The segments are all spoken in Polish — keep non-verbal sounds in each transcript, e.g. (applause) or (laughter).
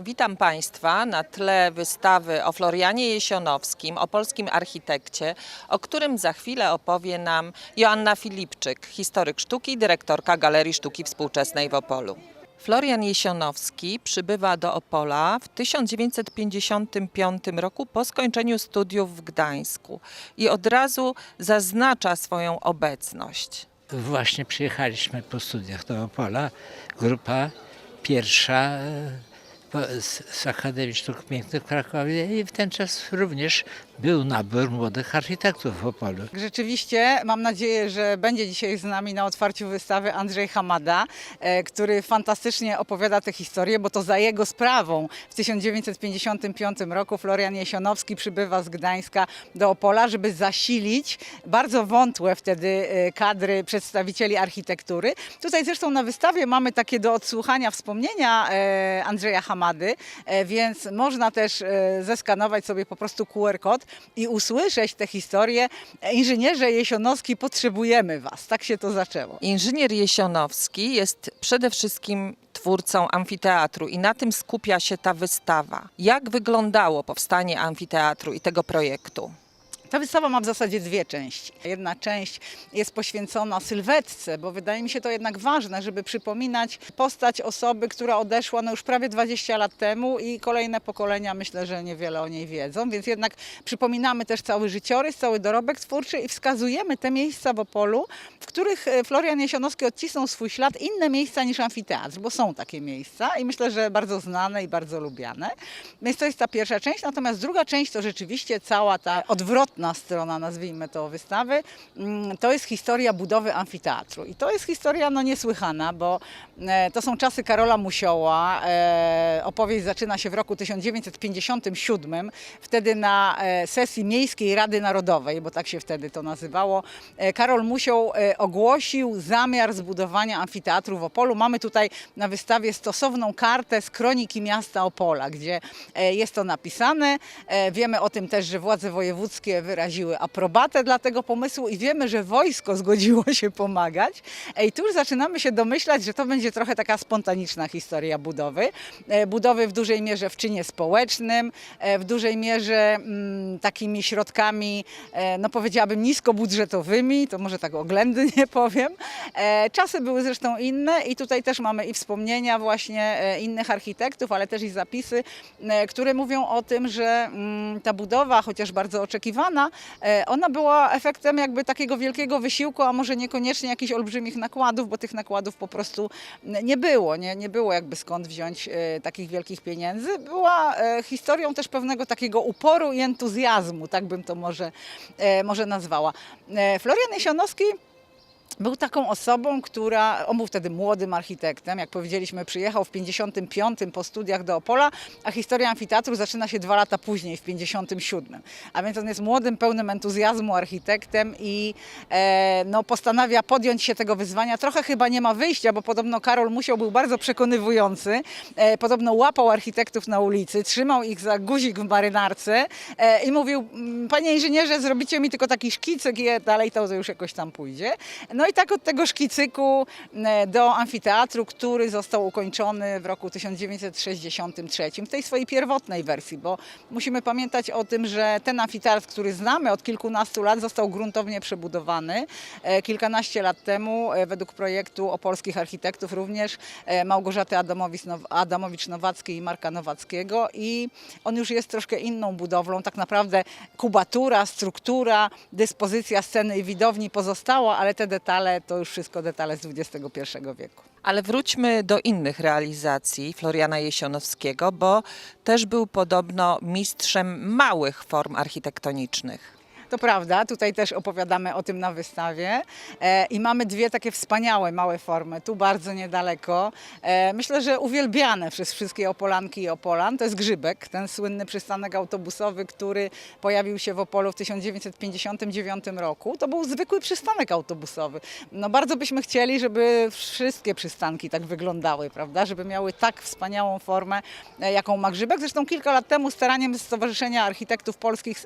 Witam Państwa na tle wystawy o Florianie Jesionowskim, o polskim architekcie, o którym za chwilę opowie nam Joanna Filipczyk, historyk sztuki, dyrektorka Galerii Sztuki Współczesnej w Opolu. Florian Jesionowski przybywa do Opola w 1955 roku po skończeniu studiów w Gdańsku i od razu zaznacza swoją obecność. Właśnie przyjechaliśmy po studiach do Opola. Grupa pierwsza e, z, Akademii Sztuk Pięknych w Krakowie i w ten czas również był nabór młodych architektów w Opolu. Rzeczywiście mam nadzieję, że będzie dzisiaj z nami na otwarciu wystawy Andrzej Hamada, e, który fantastycznie opowiada tę historię, bo to za jego sprawą w 1955 roku Florian Jesionowski przybywa z Gdańska do Opola, żeby zasilić bardzo wątłe wtedy e, kadry przedstawicieli architektury. Tutaj zresztą na wystawie mamy takie do odsłuchania wspomnienia e, Andrzeja Hamady, e, więc można też e, zeskanować sobie po prostu QR kod i usłyszeć tę historię. Inżynierze Jesionowski, potrzebujemy Was. Tak się to zaczęło. Inżynier Jesionowski jest przede wszystkim twórcą amfiteatru i na tym skupia się ta wystawa. Jak wyglądało powstanie amfiteatru i tego projektu? Ta wystawa ma w zasadzie dwie części. Jedna część jest poświęcona sylwetce, bo wydaje mi się to jednak ważne, żeby przypominać postać osoby, która odeszła no już prawie 20 lat temu i kolejne pokolenia myślę, że niewiele o niej wiedzą, więc jednak przypominamy też cały życiorys, cały dorobek twórczy i wskazujemy te miejsca w Opolu, w których e, Florian Jesionowski odcisnął swój ślad, inne miejsca niż amfiteatr, bo są takie miejsca i myślę, że bardzo znane i bardzo lubiane. Więc to jest ta pierwsza część, natomiast druga część to rzeczywiście cała ta odwrotna strona, nazwijmy to, wystawy. Mm, To jest historia budowy amfiteatru. I to jest historia no, niesłychana, bo e, to są czasy Karola Musioła. E, opowieść zaczyna się w roku 1957, wtedy na e, sesji Miejskiej Rady Narodowej, bo tak się wtedy to nazywało. Karol Musioł ogłosił zamiar zbudowania amfiteatru w Opolu. Mamy tutaj na wystawie stosowną kartę z kroniki miasta Opola, gdzie jest to napisane. Wiemy o tym też, że władze wojewódzkie wyraziły aprobatę dla tego pomysłu i wiemy, że wojsko zgodziło się pomagać. I tu już zaczynamy się domyślać, że to będzie trochę taka spontaniczna historia budowy. E, Budowy w dużej mierze w czynie społecznym, e, w dużej mierze mm, takimi środkami, e, no powiedziałabym niskobudżetowymi, to może tak oględnie (laughs) powiem. Czasy były zresztą inne i tutaj też mamy i wspomnienia właśnie innych architektów, ale też i zapisy, które mówią o tym, że mm, ta budowa, chociaż bardzo oczekiwana, e, ona była efektem jakby takiego wielkiego wysiłku, a może niekoniecznie jakichś olbrzymich nakładów, bo tych nakładów po prostu nie było, nie, nie było jakby skąd wziąć e, takich wielkich pieniędzy. Była e, historią też pewnego takiego uporu i entuzjazmu, tak bym to może, może nazwała. Florian Jesionowski był taką osobą, która, on był wtedy młodym architektem, jak powiedzieliśmy, przyjechał w 55 po studiach do Opola, a historia amfiteatru zaczyna się dwa lata później, w 57. A więc on jest młodym, pełnym entuzjazmu architektem i e, no, postanawia podjąć się tego wyzwania. Trochę chyba nie ma wyjścia, bo podobno Karol Musiał był bardzo przekonywujący. E, podobno łapał architektów na ulicy, trzymał ich za guzik w marynarce e, i mówił, "Mm, panie inżynierze, zrobicie mi tylko taki szkicyk i dalej to już jakoś tam pójdzie. No i tak od tego szkicyku e, do amfiteatru, który został ukończony w roku 1963, w tej swojej pierwotnej wersji, bo musimy pamiętać o tym, że ten amfiteatr, który znamy od kilkunastu lat, został gruntownie przebudowany e, kilkanaście lat temu e, według projektu opolskich architektów również Małgorzaty Adamowicz- Adamowicz-Nowackiej i Marka Nowackiego i on już jest troszkę inną budowlą. Tak naprawdę kubatura, struktura, dyspozycja sceny i widowni pozostała, ale te detale to już wszystko detale z XXI wieku. Ale wróćmy do innych realizacji Floriana Jesionowskiego, bo też był podobno mistrzem małych form architektonicznych. To prawda, tutaj też opowiadamy o tym na wystawie e, i mamy dwie takie wspaniałe małe formy, tu bardzo niedaleko. E, myślę, że uwielbiane przez wszystkie Opolanki i Opolan. To jest Grzybek, ten słynny przystanek autobusowy, który pojawił się w Opolu w 1959 roku. To był zwykły przystanek autobusowy. No bardzo byśmy chcieli, żeby wszystkie przystanki tak wyglądały, prawda, żeby miały tak wspaniałą formę, e, jaką ma Grzybek. Zresztą kilka lat temu staraniem Stowarzyszenia Architektów Polskich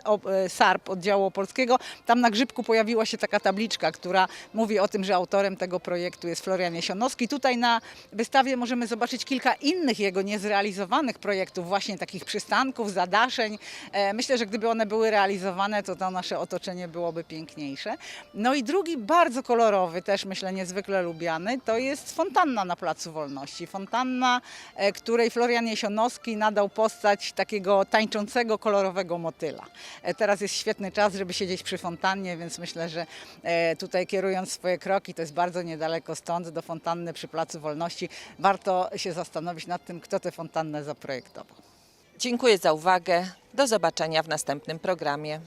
SARP, oddziału Małopolskiego. Tam na grzybku pojawiła się taka tabliczka, która mówi o tym, że autorem tego projektu jest Florian Jesionowski. Tutaj na wystawie możemy zobaczyć kilka innych jego niezrealizowanych projektów, właśnie takich przystanków, zadaszeń. E, Myślę, że gdyby one były realizowane, to to nasze otoczenie byłoby piękniejsze. No i drugi bardzo kolorowy, też myślę niezwykle lubiany, to jest fontanna na Placu Wolności. Fontanna, e, której Florian Jesionowski nadał postać takiego tańczącego, kolorowego motyla. E, Teraz jest świetny czas, żeby siedzieć przy fontannie, więc myślę, że e, tutaj kierując swoje kroki, to jest bardzo niedaleko stąd, do fontanny przy Placu Wolności, warto się zastanowić nad tym, kto tę fontannę zaprojektował. Dziękuję za uwagę. Do zobaczenia w następnym programie.